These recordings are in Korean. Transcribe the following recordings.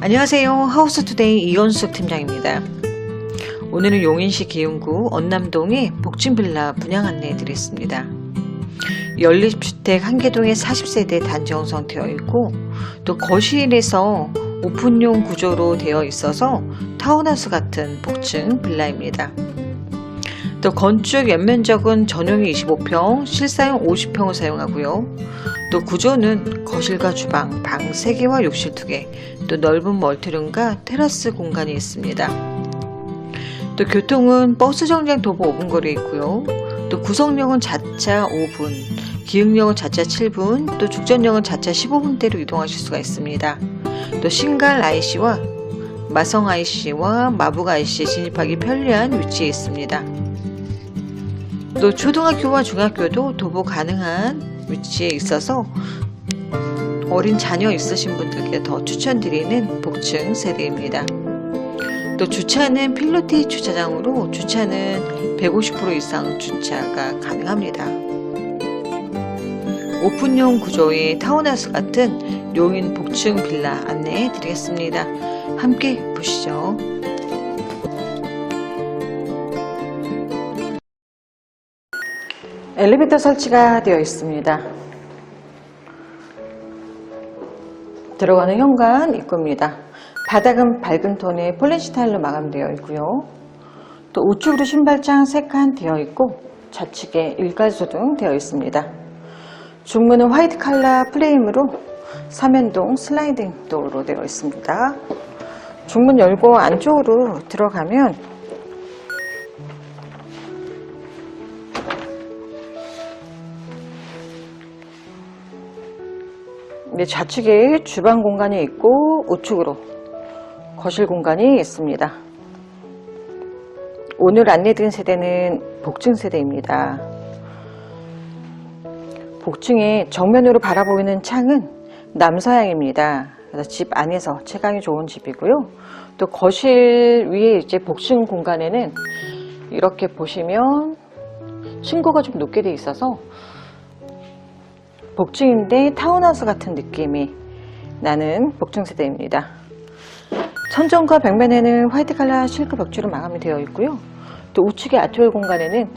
안녕하세요. 하우스투데이 이현숙 팀장입니다. 오늘은 용인시 기흥구 언남동의 복층빌라 분양 안내해 드리겠습니다. 연립주택 한개동에 40세대 단지 형성되어 있고 또 거실에서 오픈용 구조로 되어 있어서 타운하우스 같은 복층 빌라입니다. 또 건축 연면적은 전용이 25평, 실사용 50평을 사용하고요. 또 구조는 거실과 주방, 방 3개와 욕실 2개, 또 넓은 멀티룸과 테라스 공간이 있습니다. 또 교통은 버스 정류장 도보 5분 거리에 있고요. 또 구성역은 자차 5분, 기흥역은 자차 7분, 또 죽전역은 자차 15분대로 이동하실 수가 있습니다. 또 신갈 IC와 마성 IC와 마북 IC에 진입하기 편리한 위치에 있습니다. 또 초등학교와 중학교도 도보 가능한 위치에 있어서 어린 자녀 있으신 분들께 더 추천드리는 복층 세대입니다. 또 주차는 필로티 주차장으로 주차는 150% 이상 주차가 가능합니다. 오픈용 구조의 타운하우스 같은 용인 복층 빌라 안내해 드리겠습니다. 함께 보시죠. 엘리베이터 설치가 되어 있습니다. 들어가는 현관 입구입니다. 바닥은 밝은 톤의 폴리시 타일로 마감되어 있고요. 또 우측으로 신발장 3칸 되어 있고 좌측에 일괄소등 되어 있습니다. 중문은 화이트 칼라 프레임으로 삼연동 슬라이딩 도어로 되어 있습니다. 중문 열고 안쪽으로 들어가면 네, 좌측에 주방 공간이 있고 우측으로 거실 공간이 있습니다. 오늘 안내드린 세대는 복층 세대입니다. 복층의 정면으로 바라보이는 창은 남서향입니다. 그래서 집 안에서 채광이 좋은 집이고요. 또 거실 위에 이제 복층 공간에는 이렇게 보시면 층고가 좀 높게 되어 있어서 복층인데 타운하우스 같은 느낌이 나는 복층 세대입니다. 천정과 벽면에는 화이트 칼라 실크 벽지로 마감이 되어 있고요. 또 우측의 아트월 공간에는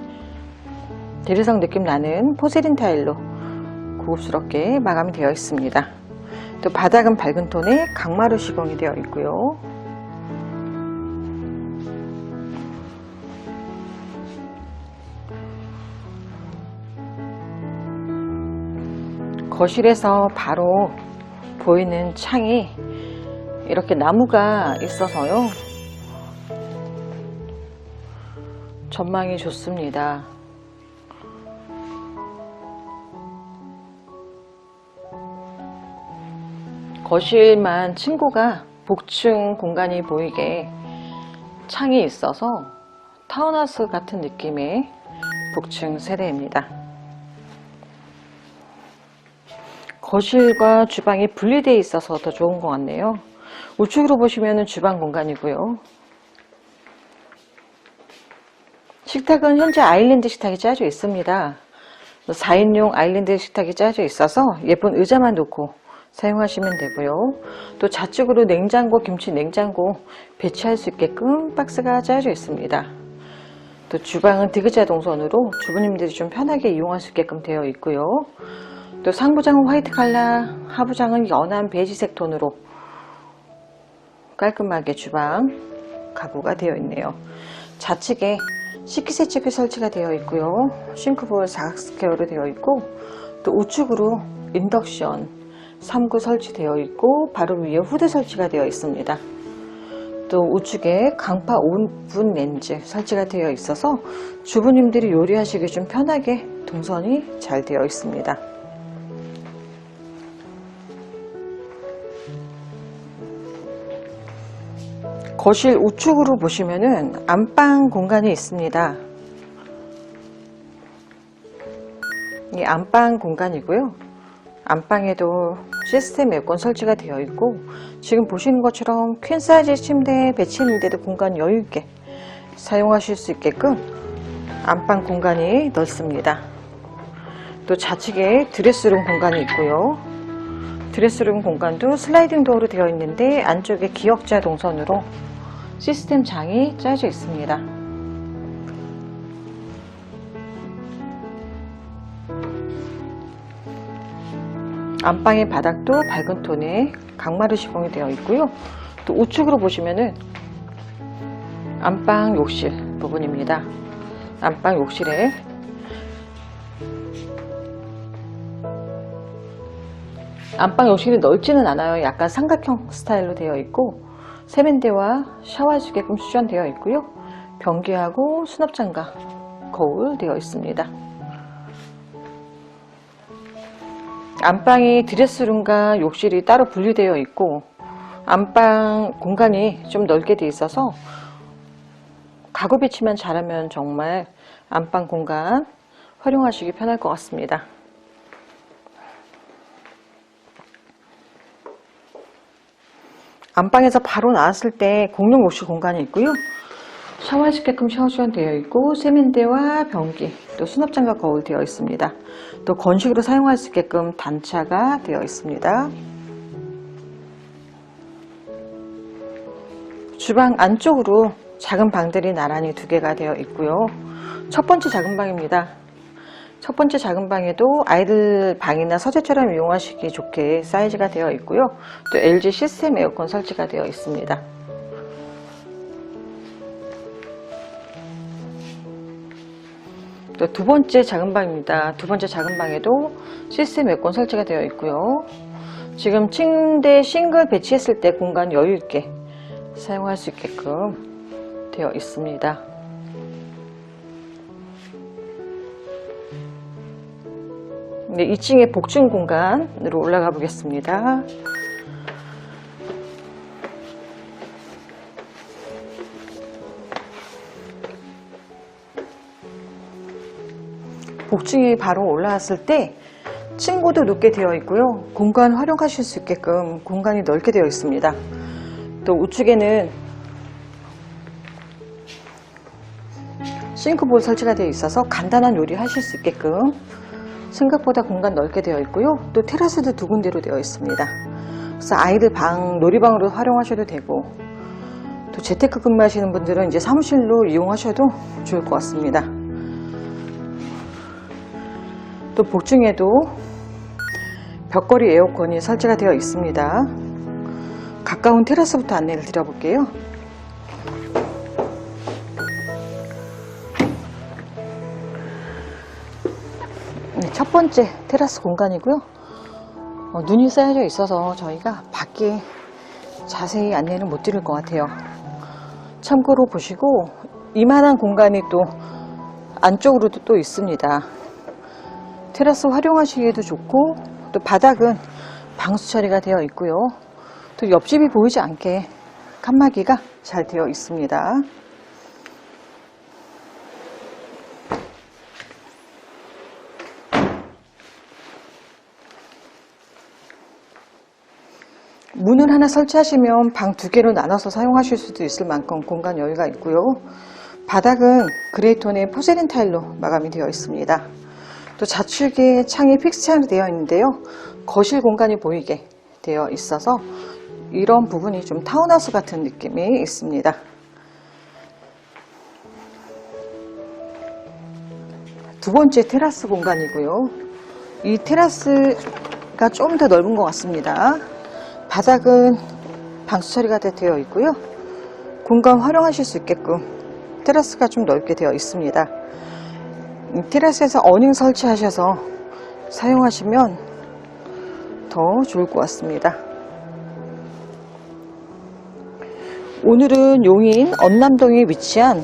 대리석 느낌 나는 포세린 타일로 고급스럽게 마감이 되어 있습니다. 또 바닥은 밝은 톤의 강마루 시공이 되어 있고요. 거실에서 바로 보이는 창이 이렇게 나무가 있어서요. 전망이 좋습니다. 거실만 층고가 복층 공간이 보이게 창이 있어서 타운하우스 같은 느낌의 복층 세대입니다. 거실과 주방이 분리되어 있어서 더 좋은 것 같네요. 우측으로 보시면 주방 공간이고요. 식탁은 현재 아일랜드 식탁이 짜져 있습니다. 4인용 아일랜드 식탁이 짜져 있어서 예쁜 의자만 놓고 사용하시면 되고요. 또 좌측으로 냉장고, 김치 냉장고 배치할 수 있게끔 박스가 짜져 있습니다. 또 주방은 디귿자 동선으로 주부님들이 좀 편하게 이용할 수 있게끔 되어 있고요. 또 상부장은 화이트 칼라, 하부장은 연한 베이지색 톤으로 깔끔하게 주방 가구가 되어 있네요. 좌측에 식기세척기 설치가 되어 있고요. 싱크볼 사각 스퀘어로 되어 있고 또 우측으로 인덕션 3구 설치되어 있고 바로 위에 후드 설치가 되어 있습니다. 또 우측에 강파 오븐 렌즈 설치가 되어 있어서 주부님들이 요리하시기 좀 편하게 동선이 잘 되어 있습니다. 거실 우측으로 보시면은 안방 공간이 있습니다. 이 안방 공간이고요. 안방에도 시스템 에어컨 설치가 되어 있고 지금 보시는 것처럼 퀸 사이즈 침대 배치했는데도 공간 여유 있게 사용하실 수 있게끔 안방 공간이 넓습니다. 또 좌측에 드레스룸 공간이 있고요. 드레스룸 공간도 슬라이딩 도어로 되어 있는데 안쪽에 기역자 동선으로 시스템 장이 짜여져 있습니다. 안방의 바닥도 밝은 톤의 강마루 시공이 되어 있고요. 또 우측으로 보시면은 안방 욕실 부분입니다. 안방 욕실에 안방 욕실이 넓지는 않아요. 약간 삼각형 스타일로 되어 있고 세면대와 샤워해주게끔 수전되어 있고요. 변기하고 수납장과 거울 되어 있습니다. 안방이 드레스룸과 욕실이 따로 분리되어 있고 안방 공간이 좀 넓게 되어 있어서 가구 배치만 잘하면 정말 안방 공간 활용하시기 편할 것 같습니다. 안방에서 바로 나왔을 때 공용 욕실 공간이 있고요. 샤워할 수 있게끔 샤워주간 되어 있고 세면대와 변기 또 수납장과 거울 되어 있습니다. 또 건식으로 사용할 수 있게끔 단차가 되어 있습니다. 주방 안쪽으로 작은 방들이 나란히 두 개가 되어 있고요. 첫 번째 작은 방입니다. 첫 번째 작은 방에도 아이들 방이나 서재처럼 이용하시기 좋게 사이즈가 되어 있고요. 또 LG 시스템 에어컨 설치가 되어 있습니다. 또 두 번째 작은 방입니다. 두 번째 작은 방에도 시스템 에어컨 설치가 되어 있고요. 지금 침대 싱글 배치했을 때 공간 여유 있게 사용할 수 있게끔 되어 있습니다. 네, 2층의 복층 공간으로 올라가 보겠습니다. 복층이 바로 올라왔을 때 층고도 높게 되어 있고요. 공간 활용하실 수 있게끔 공간이 넓게 되어 있습니다. 또 우측에는 싱크볼 설치가 되어 있어서 간단한 요리 하실 수 있게끔 생각보다 공간 넓게 되어 있고요. 또 테라스도 두 군데로 되어 있습니다. 그래서 아이들 방, 놀이방으로 활용하셔도 되고 또 재테크 근무하시는 분들은 이제 사무실로 이용하셔도 좋을 것 같습니다. 또 복층에도 벽걸이 에어컨이 설치가 되어 있습니다. 가까운 테라스부터 안내를 드려볼게요. 첫 번째 테라스 공간이고요. 어, 눈이 쌓여져 있어서 저희가 밖에 자세히 안내는 못 드릴 것 같아요. 참고로 보시고 이만한 공간이 또 안쪽으로도 또 있습니다. 테라스 활용하시기에도 좋고 또 바닥은 방수 처리가 되어 있고요. 또 옆집이 보이지 않게 칸막이가 잘 되어 있습니다. 문을 하나 설치하시면 방 두 개로 나눠서 사용하실 수도 있을 만큼 공간 여유가 있고요. 바닥은 그레이톤의 포세린 타일로 마감이 되어 있습니다. 또 좌측에 창이 픽스창으로 되어 있는데요. 거실 공간이 보이게 되어 있어서 이런 부분이 좀 타운하우스 같은 느낌이 있습니다. 두 번째 테라스 공간이고요. 이 테라스가 좀 더 넓은 것 같습니다. 바닥은 방수 처리가 다 되어 있고요. 공간 활용하실 수 있게끔 테라스가 좀 넓게 되어 있습니다. 이 테라스에서 어닝 설치하셔서 사용하시면 더 좋을 것 같습니다. 오늘은 용인 언남동에 위치한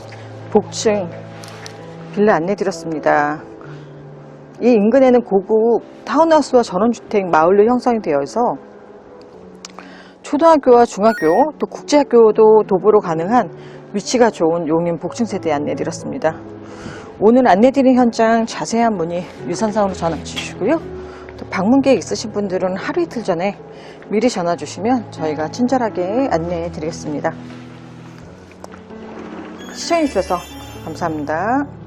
복층 빌라 안내 드렸습니다. 이 인근에는 고급 타운하우스와 전원주택 마을로 형성이 되어 있어 초등학교와 중학교 또 국제학교도 도보로 가능한 위치가 좋은 용인 복층 세대 안내 드렸습니다. 오늘 안내 드린 현장 자세한 문의 유선상으로 전화 주시고요. 또 방문 계획 있으신 분들은 하루 이틀 전에 미리 전화 주시면 저희가 친절하게 안내해 드리겠습니다. 시청해 주셔서 감사합니다.